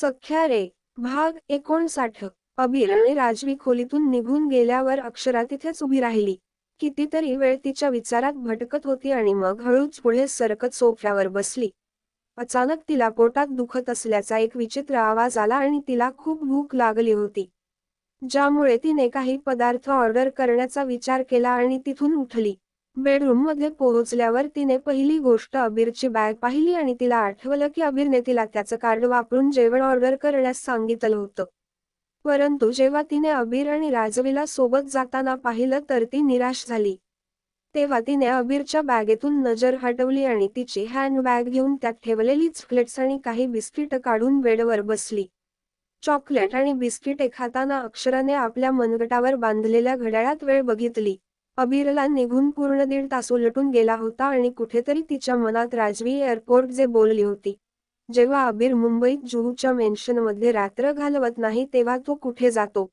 सख्या रे भाग एकोणसाठ अबीर आणि राजवी खोलीतून निघून गेल्यावर अक्षरा तिथेच उभी राहिली. कितीतरी वेळ तिच्या विचारात भटकत होती आणि मग हळूच पुढे सरकत सोफ्यावर बसली. अचानक तिला पोटात दुखत असल्याचा एक विचित्र आवाज आला आणि तिला खूप भूक लागली होती. ज्यामुळे तिने काही पदार्थ ऑर्डर करण्याचा विचार केला आणि तिथून उठली. बेडरूममध्ये पोहोचल्यावर तिने पहिली गोष्ट अबीरची बॅग पाहिली आणि तिला आठवलं की अबीरने तिला त्याचं कार्ड वापरून जेवण ऑर्डर करण्यास सांगितलं होतं. परंतु जेव्हा तिने अबीर आणि राजवीला सोबत जाताना पाहिलं तर ती निराश झाली. तेव्हा तिने अबीरच्या बॅगेतून नजर हटवली आणि तिची हँडबॅग घेऊन त्यात ठेवलेली चॉकलेट्स आणि काही बिस्किट काढून बेडवर बसली. चॉकलेट आणि बिस्किटे खाताना अक्षराने आपल्या मनगटावर बांधलेल्या घड्याळात वेळ बघितली. अबीरला निघून पूर्ण दीड तास उलटून गेला होता आणि कुठेतरी तिच्या मनात राजवी एअरपोर्ट जे बोलली होती. जेव्हा अबीर मुंबईत जुहूच्या मेन्शनमध्ये रात्र घालवत नाही तेव्हा तो कुठे जातो?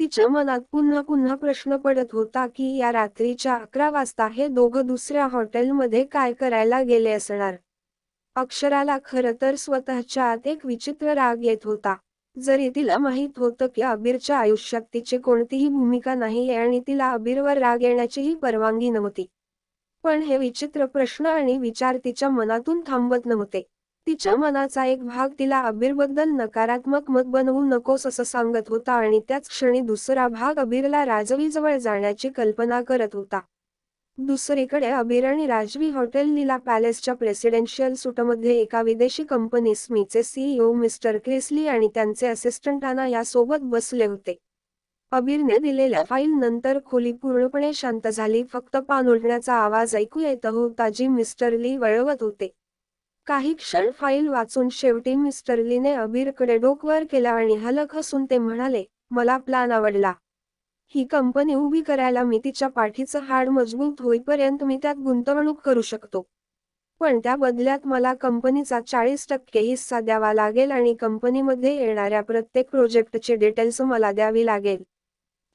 तिच्या मनात पुन्हा पुन्हा प्रश्न पडत होता की या रात्रीच्या अकरा वाजता हे दोघं दुसऱ्या हॉटेलमध्ये काय करायला गेले असणार? अक्षराला खरं तर स्वतःच्या आत एक विचित्र राग येत होता. जरी तिला माहीत होतं की अबीरच्या आयुष्यात तिची कोणतीही भूमिका नाही आणि तिला अबीरवर राग येण्याचीही परवानगी नव्हती. पण हे विचित्र प्रश्न आणि विचार तिच्या मनातून थांबत नव्हते. तिच्या मनाचा एक भाग तिला अबीरबद्दल नकारात्मक मत बनवू नकोस असं सांगत होता आणि त्याच क्षणी दुसरा भाग अबीरला राजवीजवळ जाण्याची कल्पना करत होता. दुसरीकडे अबीर आणि राजवी हॉटेल लीला पॅलेसच्या प्रेसिडेन्शियल सुटमध्ये एका विदेशी कंपनी स्मीचे सीईओ मिस्टर क्रिसली आणि त्यांचे असिस्टंटांना यासोबत बसले होते. अबीरने दिलेल्या फाईल नंतर खोली पूर्णपणे शांत झाली फक्त पान उलटण्याचा आवाज ऐकू येत होता जी मिस्टर ली वळवत होते. काही क्षण फाईल वाचून शेवटी मिस्टर लीने अबीरकडे डोकवर केला आणि हलक हसून ते म्हणाले मला प्लान आवडला. ही कंपनी उभी करायला मी तिच्या पाठीचं हाड मजबूत होईपर्यंत मी त्यात गुंतवणूक करू शकतो. पण त्या बदल्यात मला कंपनीचा चाळीस टक्के हिस्सा द्यावा लागेल आणि कंपनीमध्ये येणाऱ्या प्रत्येक प्रोजेक्टचे डिटेल्स मला द्यावी लागेल.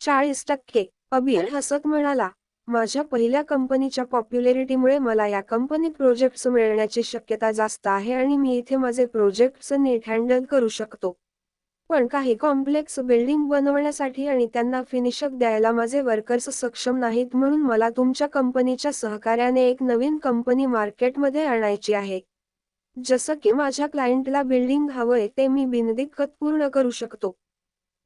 चाळीस टक्के अबीर हसत म्हणाला माझ्या पहिल्या कंपनीच्या पॉप्युलॅरिटीमुळे मला या कंपनीत प्रोजेक्ट्स मिळण्याची शक्यता जास्त आहे आणि मी इथे माझे प्रोजेक्ट्स नीट हँडल करू शकतो. पण काही कॉम्प्लेक्स बिल्डिंग बनवण्यासाठी आणि त्यांना फिनिशक द्यायला माझे वर्कर्स सक्षम नाहीत म्हणून मला तुमच्या कंपनीच्या सहकार्याने एक नवीन कंपनी मार्केटमध्ये आणायची आहे. जसं की माझ्या क्लायंटला बिल्डिंग हवंय ते मी बिनदिक्कत पूर्ण करू शकतो.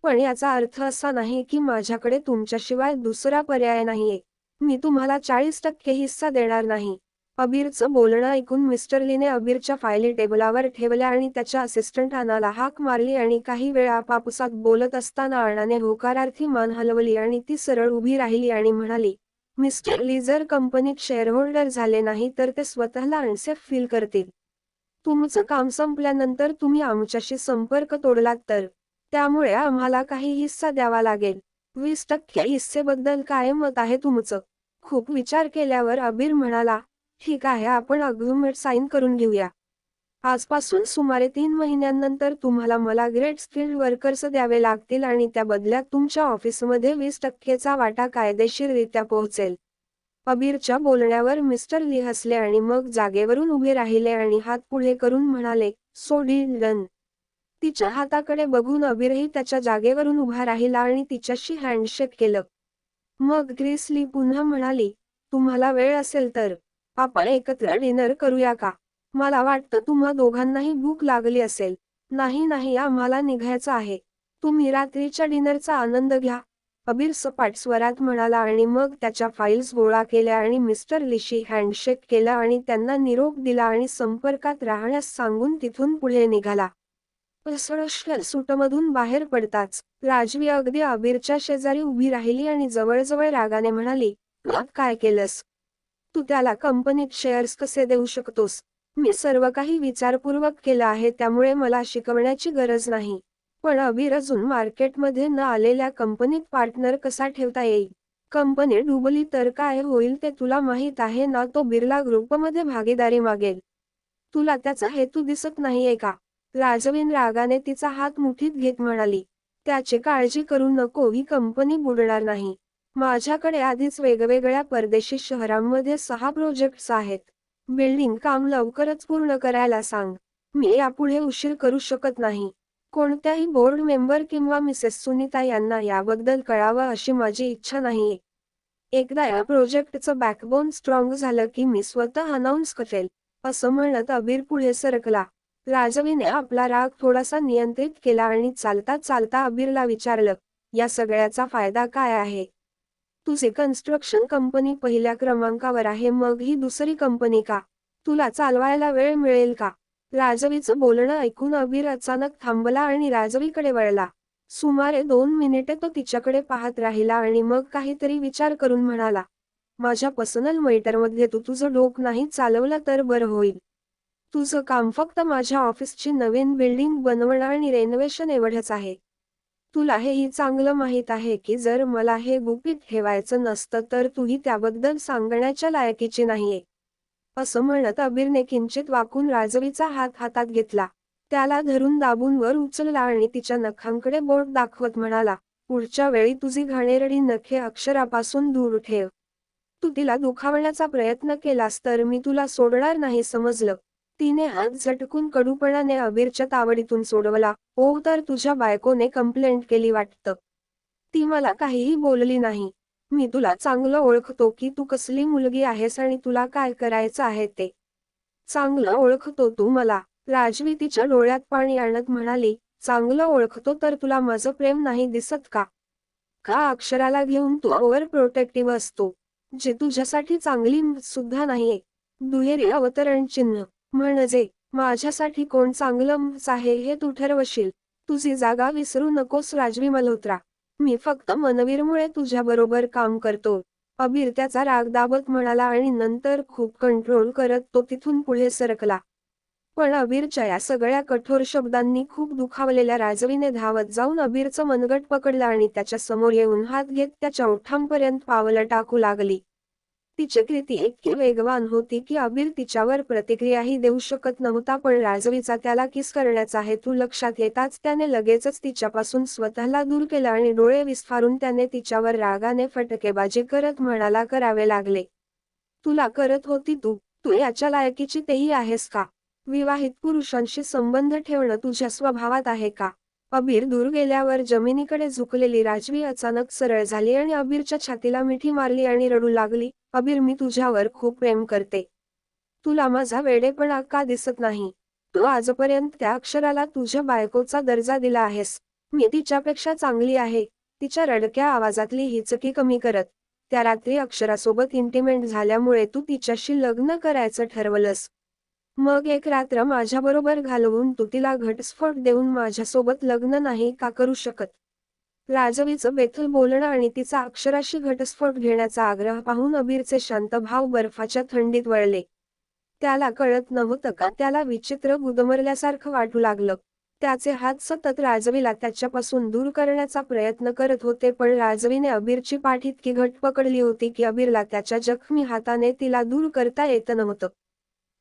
पण याचा अर्थ असा नाही की माझ्याकडे तुमच्याशिवाय दुसरा पर्याय नाहीये. मी तुम्हाला चाळीस टक्के हिस्सा देणार नाही. अबीरचं बोलणं ऐकून मिस्टर लीने अबीरच्या फायली टेबलावर ठेवल्या आणि त्याच्या असिस्टंट अनाला हाक मारली आणि काही वेळा पापुसात बोलत असताना अणाने होकारार्थी मान हलवली आणि ती सरळ उभी राहिली आणि म्हणाली मिस्टर ली जर कंपनीत शेअरहोल्डर झाले नाही तर ते स्वतःला अनसेफ फील करतील. तुमचं काम संपल्यानंतर तुम्ही आमच्याशी संपर्क तोडलात तर. त्यामुळे आम्हाला काही हिस्सा द्यावा लागेल. वीस टक्के हिस्सेबद्दल काय मत आहे तुमचं. खूप विचार केल्यावर अबीर म्हणाला ठीक आहे आपण अग्रीमेंट साईन करून घेऊया. आजपासून सुमारे तीन महिन्यांनंतर तुम्हाला मला ग्रेट स्किल्ड वर्कर्स द्यावे लागतील आणि त्या बदल्यात तुमच्या ऑफिसमध्ये वीस टक्केचा वाटा कायदेशीररित्या पोहोचेल. अबीरच्या बोलण्यावर मिस्टर ली हसले आणि मग जागेवरून उभे राहिले आणि हात पुढे करून म्हणाले सो डन. तिच्या हाताकडे बघून अबीरही त्याच्या जागेवरून उभा राहिला आणि तिच्याशी हँडशेक केलं. मग ग्रीस ली पुन्हा म्हणाली तुम्हाला वेळ असेल तर. आपण एकत्र डिनर करूया का? मला वाटतं तुम्हा दोघांनाही भूक लागली असेल. नाही नाही आम्हाला निघायचं आहे. तुम्ही रात्रीच्या डिनरचा आनंद घ्या. अबीर सपाट स्वरात म्हणाला आणि मग त्याच्या फाईल्स गोळा केल्या आणि मिस्टर लिशी हँडशेक केला आणि त्यांना निरोप दिला आणि संपर्कात राहण्यास सांगून तिथून पुढे निघाला. सुटमधून बाहेर पडताच राजवी अगदी अबीरच्या शेजारी उभी राहिली आणि जवळजवळ रागाने म्हणाली काय केलंस? तू त्याला कंपनीत शेअर्स कसे देऊ शकतोस? मी सर्व काही विचारपूर्वक केलं आहे त्यामुळे मला शिकवण्याची गरज नाही. पण अबीर अजून मार्केटमध्ये न आलेल्या कंपनीत पार्टनर कसा ठेवता येईल? कंपनी डुबली तर काय होईल ते तुला माहीत आहे ना? तो बिर्ला ग्रुपमध्ये भागीदारी मागेल. तुला त्याचा हेतू दिसत नाहीये का? राजवीन रागाने तिचा हात मुठीत घेत म्हणाली. त्याची काळजी करू नको ही कंपनी बुडणार नाही. माझ्याकडे आधीच वेगवेगळ्या परदेशी शहरांमध्ये सहा प्रोजेक्ट्स आहेत. बिल्डिंग काम लवकरच पूर्ण करायला सांग. मी यापुढे उशीर करू शकत नाही. कोणत्याही बोर्ड मेंबर किंवा मिसेस सुनीता यांना याबद्दल कळावं अशी माझी इच्छा नाहीये. एकदा या प्रोजेक्टचं बॅकबोन स्ट्रॉंग झालं की मी स्वतः अनाऊन्स करेल असं म्हणत अबीर पुढे सरकला. राजवीने आपला राग थोडासा नियंत्रित केला आणि चालता चालता अबीरला विचारलं या सगळ्याचा फायदा काय आहे? तुझे कन्स्ट्रक्शन कंपनी पहिल्या क्रमांकावर आहे मग ही दुसरी कंपनी का? तुला चालवायला वेळ मिळेल का? राजवीचं बोलणं ऐकून अबीर अचानक थांबला आणि राजवीकडे वळला. सुमारे दोन मिनिटे तो तिच्याकडे पाहत राहिला आणि मग काहीतरी विचार करून म्हणाला माझ्या पर्सनल मैटरमध्ये तू तुझं डोक नाही चालवलं तर बरं होईल. तुझं काम फक्त माझ्या ऑफिसची नवीन बिल्डिंग बनवणं आणि रेनोव्हेशन एवढंच आहे. तुला हेही चांगलं माहीत आहे की जर मला हे गुपित ठेवायचं नसतं तर तुही त्याबद्दल सांगण्याच्या लायकीची नाहीये. असं म्हणत अबीरने किंचित वाकून राजवीचा हात हातात घेतला. त्याला धरून दाबून वर उचलला आणि तिच्या नखांकडे बोट दाखवत म्हणाला पुढच्या वेळी तुझी घाणेरडी नखे अक्षरापासून दूर ठेव. तू तिला दुखावण्याचा प्रयत्न केलास तर मी तुला सोडणार नाही समजलं. तिने हात झटकून कडूपणाने अबीरच्या तावडीतून सोडवला. हो तर तुझ्या बायकोने कंप्लेंट केली वाटतं. ती मला काहीही बोलली नाही. मी तुला चांगलं ओळखतो की तू कसली मुलगी आहेस आणि तुला काय करायचं आहे ते. चांगलं ओळखतो तू मला. राजवी तिच्या डोळ्यात पाणी आणत म्हणाली चांगलं ओळखतो तर तुला माझं प्रेम नाही दिसत का? का अक्षराला घेऊन तू ओव्हर प्रोटेक्टिव्ह असतो? जे तुझ्यासाठी चांगली सुद्धा नाहीये. दुहेरी अवतरण चिन्ह. म्हणजे माझ्यासाठी कोण चांगलं आहे हे तू ठरवशील. तुझी जागा विसरू नकोस राजवी मल्होत्रा. मी फक्त मनवीरमुळे तुझ्या बरोबर काम करतो. अबीर त्याचा राग दाबत म्हणाला आणि नंतर खूप कंट्रोल करत तो तिथून पुढे सरकला. पण अबीरच्या या सगळ्या कठोर शब्दांनी खूप दुखावलेल्या राजवीने धावत जाऊन अबीरचं मनगट पकडलं आणि त्याच्यासमोर येऊन हात घेत त्याच्या ओठांपर्यंत पावलं टाकू लागली. तिची कृती इतकी वेगवान होती की अबीर तिच्यावर प्रतिक्रियाही देऊ शकत नव्हता पण राजवीचा त्याला किस करण्याचा हेतू लक्षात येताच त्याने लगेचच तिच्यापासून स्वतःला दूर केला आणि डोळे विस्फारून त्याने तिच्यावर रागाने फटकेबाजी करत म्हणाला करावे लागले. तुला करत होती तू. तू याच्या लायकीची तेही आहेस का? विवाहित पुरुषांशी संबंध ठेवणं तुझ्या स्वभावात आहे का अबीर दूर गेल्यावर जमिनीकडे झुकलेली राजवी अचानक सरळ झाली आणि अबीरच्या छातीला मिठी मारली आणि रडू लागली. अबीर मी तुझ्यावर खूप प्रेम करते. तुला माझा वेडेपणा का दिसत नाही? तू आजपर्यंत त्या अक्षराला तुझ्या बायकोचा दर्जा दिला आहेस. मी तिच्यापेक्षा चांगली आहे. तिच्या रडक्या आवाजातली हिचकी कमी करत त्या रात्री अक्षरासोबत इंटिमेंट झाल्यामुळे तू तिच्याशी लग्न करायचं ठरवलंस. मग एक रात्र माझ्याबरोबर घालवून तू तिला घटस्फोट देऊन माझ्यासोबत लग्न नाही का करू शकत? राजवीचं बेथल बोलणं आणि तिचा अक्षराशी घटस्फोट घेण्याचा आग्रह पाहून अबीरचे शांत भाव बर्फाच्या थंडीत वळले. त्याला कळत नव्हतं का? त्याला विचित्र गुदमरल्यासारखं वाटू लागलं. त्याचे हात सतत राजवीला त्याच्यापासून दूर करण्याचा प्रयत्न करत होते पण राजवीने अबीरची पाठ इतकी घट पकडली होती की अबीरला त्याच्या जखमी हाताने तिला दूर करता येत नव्हतं.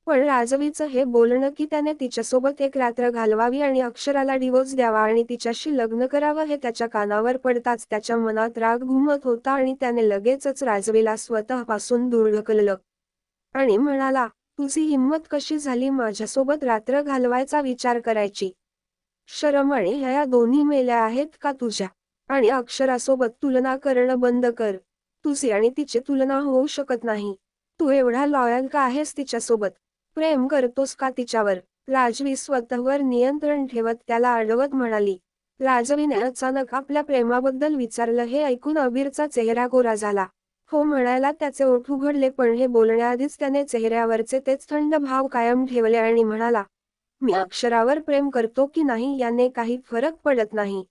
पण राजवीचं हे बोलणं की त्याने तिच्यासोबत एक रात्र घालवावी आणि अक्षराला डिवोर्स द्यावा आणि तिच्याशी लग्न करावं हे त्याच्या कानावर पडताच त्याच्या मनात राग घुमत होता आणि त्याने लगेचच राजवीला स्वतःपासून दूर ढकललं आणि म्हणाला तुझी हिंमत कशी झाली माझ्यासोबत रात्र घालवायचा विचार करायची? शरम आणि ह्या दोन्ही मेल्या आहेत का तुझ्या? आणि अक्षरासोबत तुलना करणं बंद कर. तुझी आणि तिची तुलना होऊ शकत नाही. तू एवढा लॉयल का आहेस तिच्यासोबत? प्रेम करतोस का तिच्यावर? राजवी स्वतःवर नियंत्रण ठेवत त्याला अडवत म्हणाली. राजवीने अचानक आपल्या प्रेमाबद्दल विचारलं. हे ऐकून अबीरचा चेहरा गोरा झाला. हो म्हणायला त्याचे ओठ उघडले पण हे बोलण्याआधीच त्याने चेहऱ्यावरचे तेच थंड भाव कायम ठेवले आणि म्हणाला मी अक्षरावर प्रेम करतो की नाही याने काही फरक पडत नाही.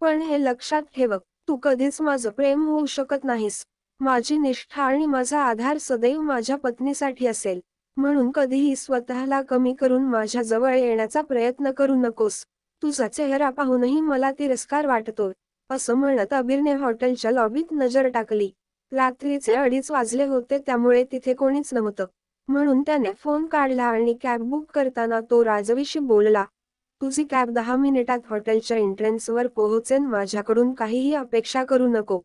पण हे लक्षात ठेव तू कधीच माझं प्रेम होऊ शकत नाहीस. माझी निष्ठा आणि माझा आधार सदैव माझ्या पत्नीसाठी असेल. म्हणून कधीही स्वतःला कमी करून माझ्या जवळ येण्याचा प्रयत्न करू नकोस. तुझा चेहरा पाहूनही मला तिरस्कार वाटतो असं म्हणत अबीरने हॉटेलच्या लॉबीत नजर टाकली. रात्रीचे अडीच वाजले होते त्यामुळे तिथे कोणीच नव्हतं. म्हणून त्याने फोन काढला आणि कॅब बुक करताना तो राजवीशी बोलला तुझी कॅब दहा मिनिटात हॉटेलच्या एंट्रन्सवर पोहोचेन माझ्याकडून काहीही अपेक्षा करू नको.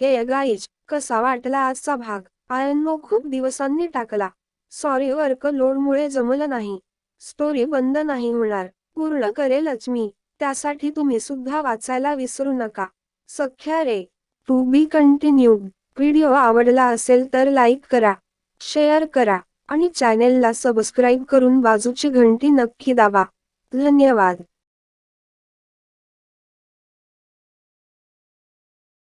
हे गाईज कसा वाटला आजचा भाग? आयनो खूप दिवसांनी टाकला. सॉरी वर्क लोडमुळे जमलं नाही. स्टोरी बंद नाही होणार. पूर्ण करेलच मी. त्यासाठी तुम्ही सुद्धा वाचायला विसरू नका. सख्या रे. टू बी कंटिन्यूड व्हिडिओ आवडला असेल तर लाईक करा. शेअर करा. आणि चॅनेलला सबस्क्राईब करून बाजूची घंटी नक्की दाबा. धन्यवाद.